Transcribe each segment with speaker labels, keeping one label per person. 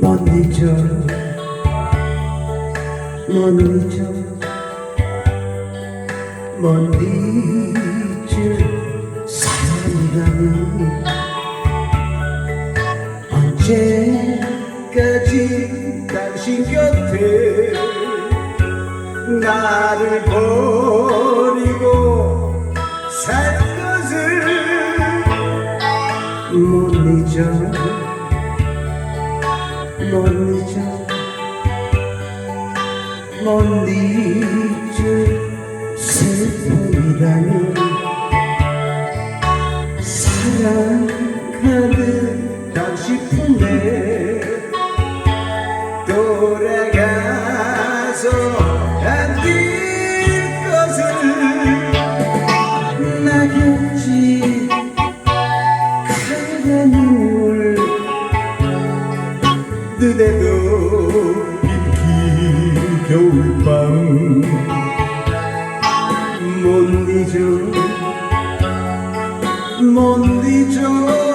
Speaker 1: 못 잊어 못 잊어 못 잊을 사랑이라면 언제까지 당신 곁에 나를 버리고 살 것을? 못 잊어 못 잊어 못 잊을 슬픔이라는 사랑 가득 당신 품에 밤. 못 잊어 못 잊어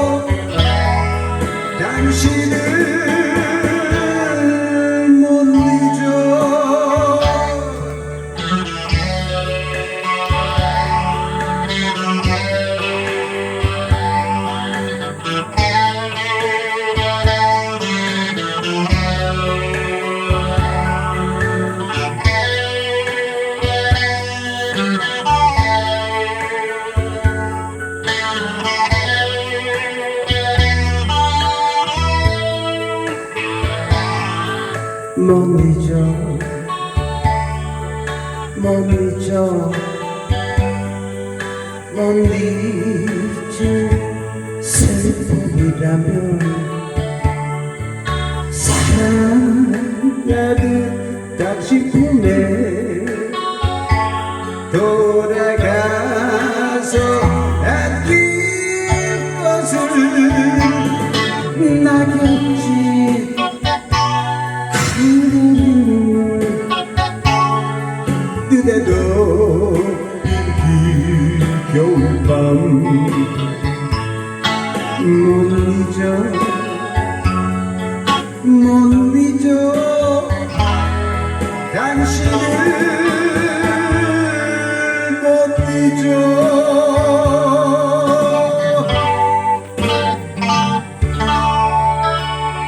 Speaker 1: 못 잊어 못 잊어 못 잊을 슬픔이라면 사랑 가득 당신 품에 돌아가 রূপম মন্দির মন্দির